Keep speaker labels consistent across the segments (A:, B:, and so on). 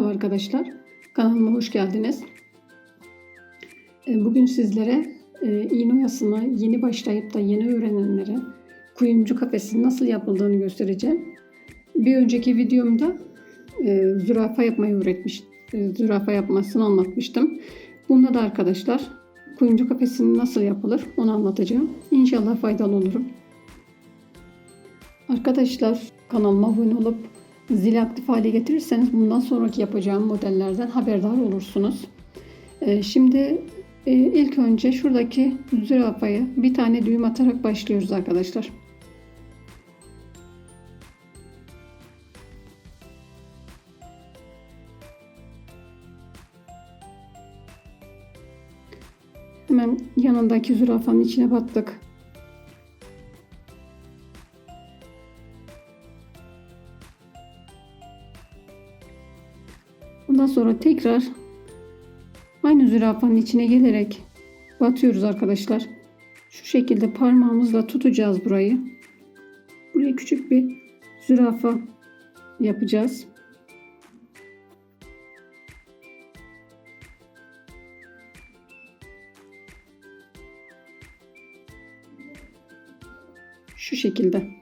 A: arkadaşlar. Kanalıma hoş geldiniz. E, Bugün sizlere iğne oyasına yeni başlayıp da yeni öğrenenlere kuyumcu kafesinin nasıl yapıldığını göstereceğim. Bir önceki videomda e, zürafa yapmayı öğretmiş, e, zürafa yapmasını anlatmıştım. Bunda da arkadaşlar kuyumcu kafesinin nasıl yapılır onu anlatacağım. İnşallah faydalı olurum. Arkadaşlar kanalıma abone olup zili aktif hale getirirseniz bundan sonraki yapacağım modellerden haberdar olursunuz. Ee, şimdi e, ilk önce şuradaki zürafaya bir tane düğüm atarak başlıyoruz arkadaşlar. Hemen yanındaki zürafanın içine battık. Ondan sonra tekrar aynı zürafanın içine gelerek batıyoruz arkadaşlar. Şu şekilde parmağımızla tutacağız burayı. Buraya küçük bir zürafa yapacağız. Şu şekilde.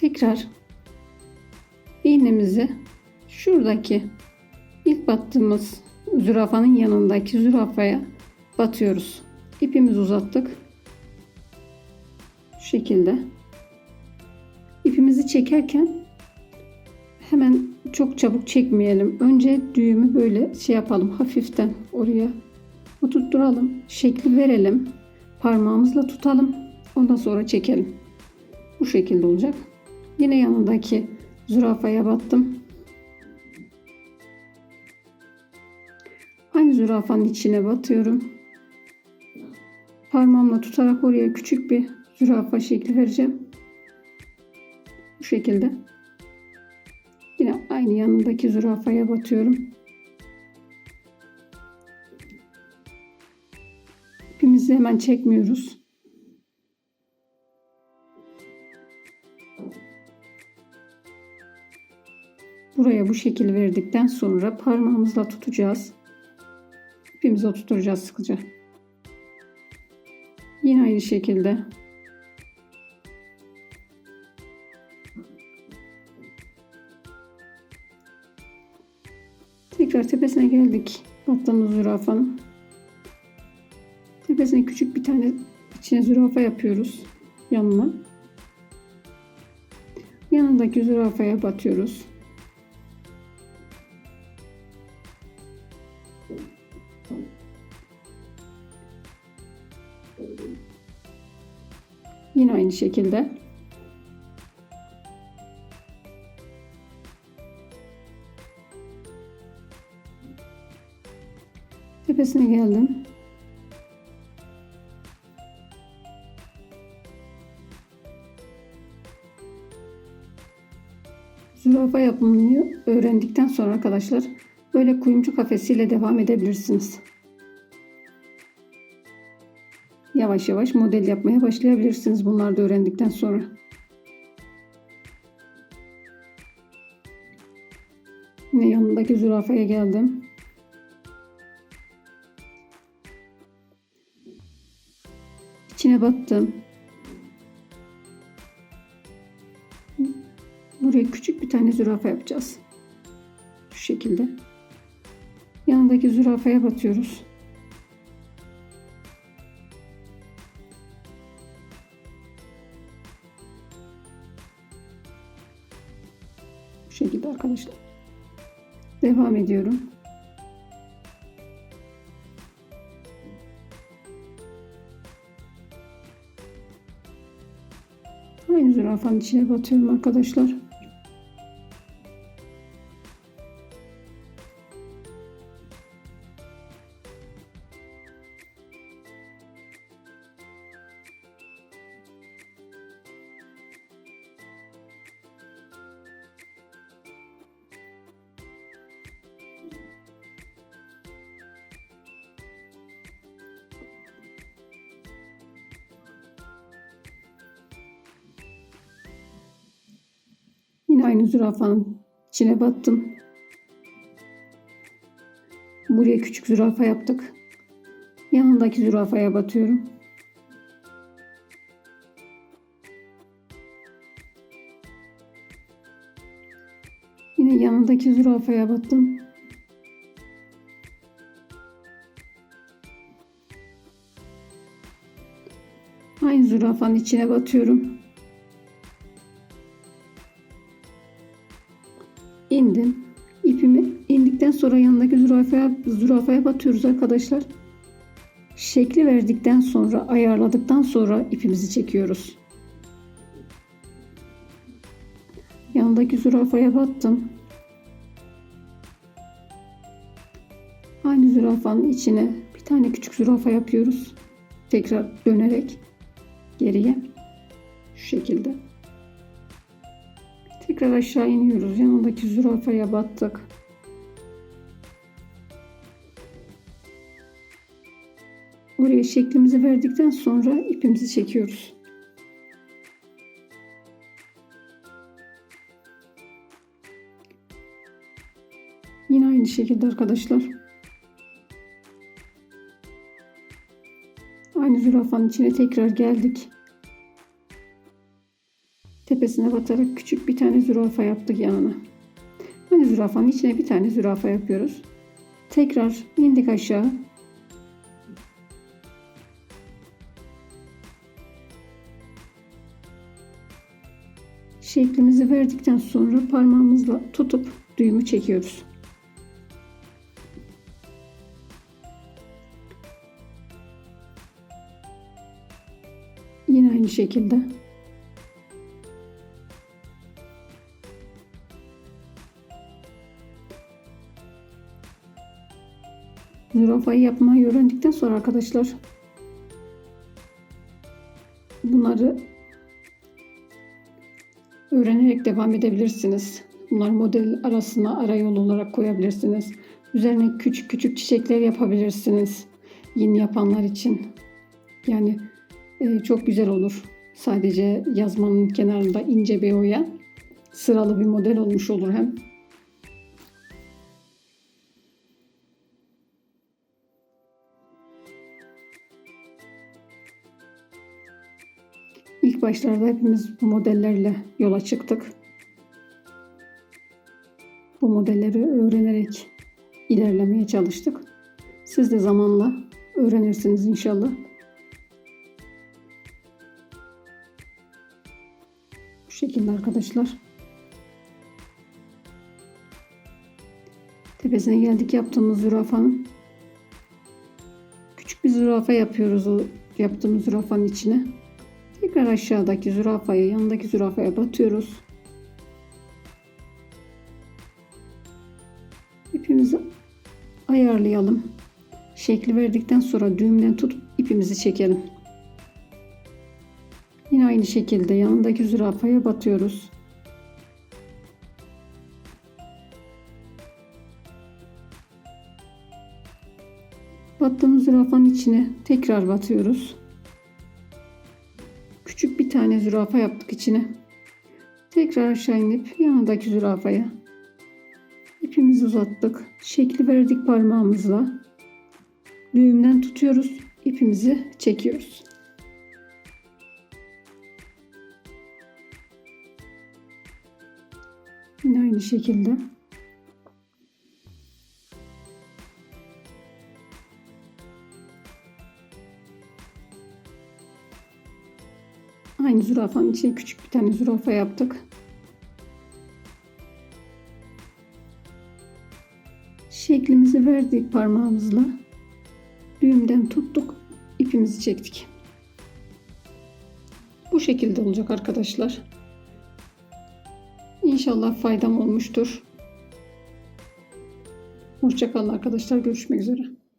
A: Tekrar iğnemizi şuradaki ilk battığımız zürafanın yanındaki zürafaya batıyoruz. İpimizi uzattık. Şu şekilde. İpimizi çekerken hemen çok çabuk çekmeyelim. Önce düğümü böyle şey yapalım hafiften oraya oturtturalım. Şekli verelim. Parmağımızla tutalım. Ondan sonra çekelim. Bu şekilde olacak. Yine yanındaki zürafaya battım. Aynı zürafanın içine batıyorum. Parmağımla tutarak oraya küçük bir zürafa şekli vereceğim. Bu şekilde. Yine aynı yanındaki zürafaya batıyorum. İpimizi hemen çekmiyoruz. Buraya bu şekil verdikten sonra parmağımızla tutacağız. İpimizi oturtacağız sıkıca. Yine aynı şekilde. Tekrar tepesine geldik. Battığımız zürafanın. Tepesine küçük bir tane içine zürafa yapıyoruz. Yanına. Yanındaki zürafaya batıyoruz. Yine aynı şekilde. Tepesine geldim. Zürafa yapımını öğrendikten sonra arkadaşlar böyle kuyumcu kafesiyle devam edebilirsiniz. Yavaş yavaş model yapmaya başlayabilirsiniz bunları da öğrendikten sonra. Yine yanındaki zürafaya geldim. İçine battım. Buraya küçük bir tane zürafa yapacağız. Şu şekilde. Yanındaki zürafaya batıyoruz. Şekilde arkadaşlar. Devam ediyorum. Aynı zürafanın içine batıyorum arkadaşlar. Yine aynı zürafanın içine battım. Buraya küçük zürafa yaptık. Yanındaki zürafaya batıyorum. Yine yanındaki zürafaya battım. Aynı zürafanın içine batıyorum. İndim. İpimi indikten sonra yanındaki zürafaya, zürafaya batıyoruz arkadaşlar. Şekli verdikten sonra ayarladıktan sonra ipimizi çekiyoruz. Yanındaki zürafaya battım. Aynı zürafanın içine bir tane küçük zürafa yapıyoruz. Tekrar dönerek geriye şu şekilde. Tekrar aşağı iniyoruz. Yanındaki zürafaya battık. Oraya şeklimizi verdikten sonra ipimizi çekiyoruz. Yine aynı şekilde arkadaşlar. Aynı zürafanın içine tekrar geldik. Tepesine batarak küçük bir tane zürafa yaptık yanına. Aynı zürafanın içine bir tane zürafa yapıyoruz. Tekrar indik aşağı. Şeklimizi verdikten sonra parmağımızla tutup düğümü çekiyoruz. Yine aynı şekilde. Zürafayı yapmayı öğrendikten sonra arkadaşlar bunları öğrenerek devam edebilirsiniz. Bunlar model arasına ara yol olarak koyabilirsiniz. Üzerine küçük küçük çiçekler yapabilirsiniz. Yeni yapanlar için. Yani e, çok güzel olur. Sadece yazmanın kenarında ince bir oya sıralı bir model olmuş olur hem. Başlarda hepimiz bu modellerle yola çıktık. Bu modelleri öğrenerek ilerlemeye çalıştık. Siz de zamanla öğrenirsiniz inşallah. Bu şekilde arkadaşlar. Tepesine geldik yaptığımız zürafanın. Küçük bir zürafa yapıyoruz o yaptığımız zürafanın içine. Tekrar aşağıdaki zürafayı yanındaki zürafaya batıyoruz. İpimizi ayarlayalım. Şekli verdikten sonra düğümden tutup ipimizi çekelim. Yine aynı şekilde yanındaki zürafaya batıyoruz. Battığımız zürafanın içine tekrar batıyoruz. Küçük bir tane zürafa yaptık içine. Tekrar aşağı inip yanındaki zürafaya ipimizi uzattık. Şekli verdik parmağımızla. Düğümden tutuyoruz. ipimizi çekiyoruz. Yine aynı şekilde. Aynı zürafanın içine küçük bir tane zürafa yaptık. Şeklimizi verdik parmağımızla. Düğümden tuttuk. ipimizi çektik. Bu şekilde olacak arkadaşlar. İnşallah faydam olmuştur. Hoşçakalın arkadaşlar. Görüşmek üzere.